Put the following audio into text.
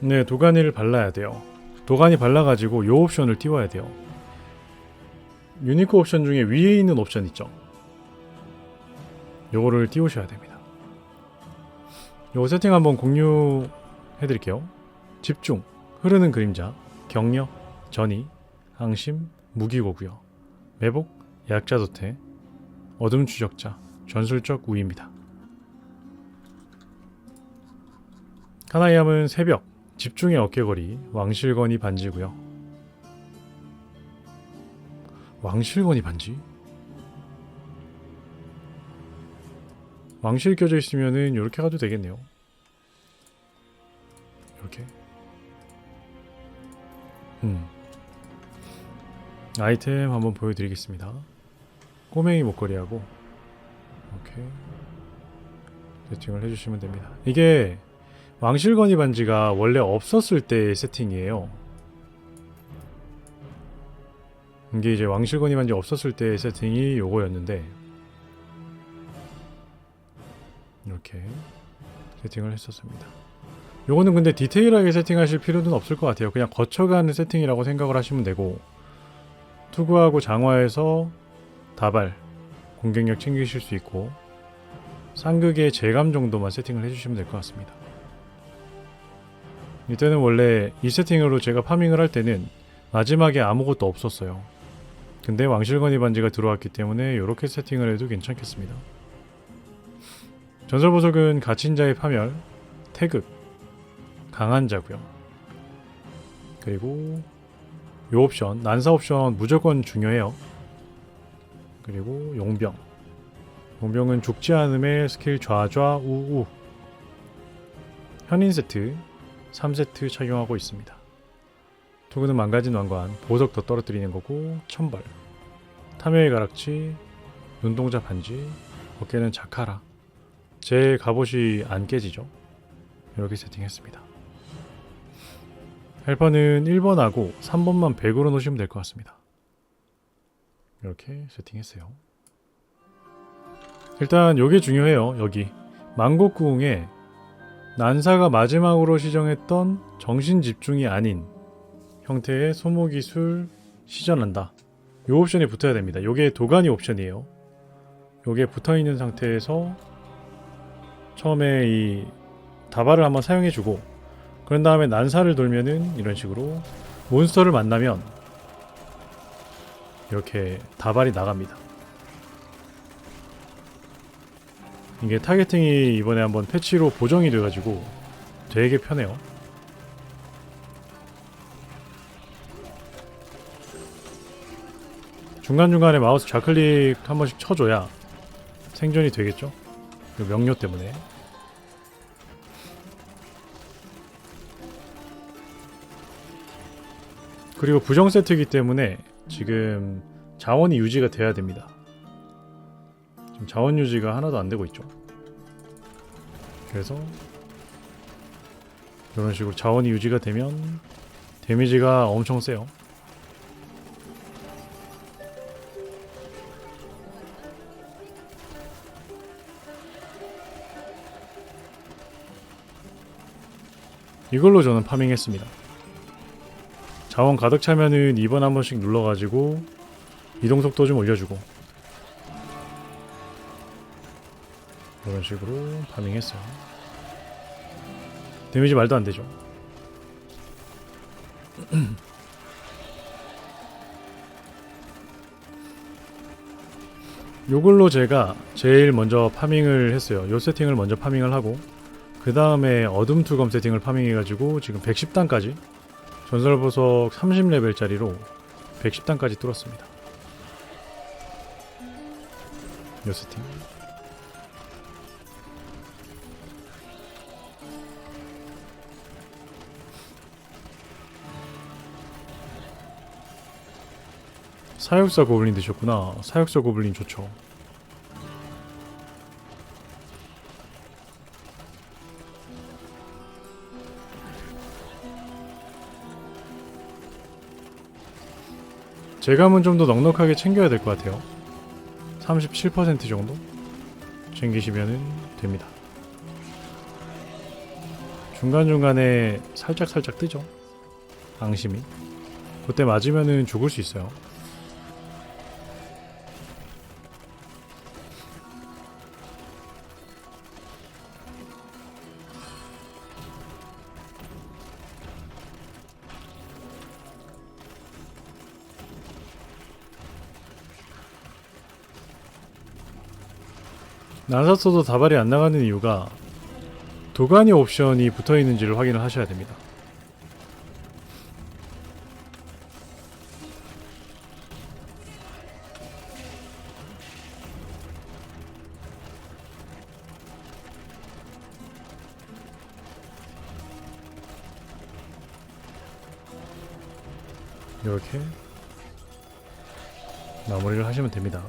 네, 도가니를 발라야 돼요. 도가니 발라가지고 요 옵션을 띄워야 돼요. 유니크 옵션 중에 위에 있는 옵션 있죠? 요거를 띄우셔야 됩니다. 요거 세팅 한번 공유해 드릴게요. 집중, 흐르는 그림자, 격려, 전이, 항심, 무기고구요, 매복, 약자 도태, 어둠 추적자, 전술적 우위입니다. 카나이함은 새벽, 집중의 어깨거리, 왕실건이 반지고요. 왕실건이 반지? 왕실 껴져 있으면은 이렇게 가도 되겠네요. 이렇게. 음. 아이템 한번 보여드리겠습니다. 꼬맹이 목걸이하고 이렇게 세팅을 해주시면 됩니다. 이게 왕실건이 반지가 원래 없었을 때의 세팅이에요. 이게 이제 왕실건이 반지 없었을 때의 세팅이 요거였는데 이렇게 세팅을 했었습니다. 요거는 근데 디테일하게 세팅하실 필요는 없을 것 같아요. 그냥 거쳐가는 세팅이라고 생각을 하시면 되고 투구하고 장화에서 다발 공격력 챙기실 수 있고 상극의 재감 정도만 세팅을 해주시면 될 것 같습니다. 이때는 원래 이 세팅으로 제가 파밍을 할 때는 마지막에 아무것도 없었어요. 근데 왕실건이 반지가 들어왔기 때문에 이렇게 세팅을 해도 괜찮겠습니다. 전설 보석은 갇힌 자의 파멸, 태극, 강한 자고요. 그리고 요 옵션, 난사 옵션 무조건 중요해요. 그리고 용병. 용병은 죽지 않음의 스킬 좌좌 우우. 현인 세트 3세트 착용하고 있습니다. 투구는 망가진 왕관, 보석 더 떨어뜨리는 거고 천벌, 탐욕의 가락지, 눈동자 반지, 어깨는 자카라. 제 갑옷이 안 깨지죠. 이렇게 세팅했습니다. 헬퍼는 1번하고 3번만 100으로 놓으시면 될 것 같습니다. 이렇게 세팅했어요. 일단 요게 중요해요. 여기 망곡궁에 난사가 마지막으로 시정했던 정신 집중이 아닌 형태의 소모 기술 시전한다. 요 옵션이 붙어야 됩니다. 요게 도가니 옵션이에요. 요게 붙어 있는 상태에서 처음에 이 다발을 한번 사용해주고 그런 다음에 난사를 돌면은 이런 식으로 몬스터를 만나면 이렇게 다발이 나갑니다. 이게 타겟팅이 이번에 한번 패치로 보정이 돼가지고 되게 편해요. 중간중간에 마우스 좌클릭 한 번씩 쳐줘야 생존이 되겠죠? 그 명료 때문에. 그리고 부정 세트이기 때문에 지금 자원이 유지가 돼야 됩니다. 지금 자원 유지가 하나도 안 되고 있죠. 그래서 이런 식으로 자원이 유지가 되면 데미지가 엄청 세요. 이걸로 저는 파밍했습니다. 자원 가득 차면은 2번 한 번씩 눌러가지고 이동 속도 좀 올려주고 이런 식으로 파밍했어요. 데미지 말도 안 되죠. 요걸로 제가 제일 먼저 파밍을 했어요. 요 세팅을 먼저 파밍을 하고 그 다음에 어둠 투검 세팅을 파밍해가지고 지금 110단까지 전설 보석 30레벨짜리로 110단까지 뚫었습니다. 요 세팅. 사육사 고블린 드셨구나. 사육사 고블린 좋죠. 제감은 좀 더 넉넉하게 챙겨야 될 것 같아요. 37% 정도 챙기시면 됩니다. 중간중간에 살짝살짝 뜨죠. 앙심이. 그때 맞으면은 죽을 수 있어요. 나사서도 다발이 안 나가는 이유가 도가니 옵션이 붙어 있는지를 확인을 하셔야 됩니다. 이렇게 마무리를 하시면 됩니다.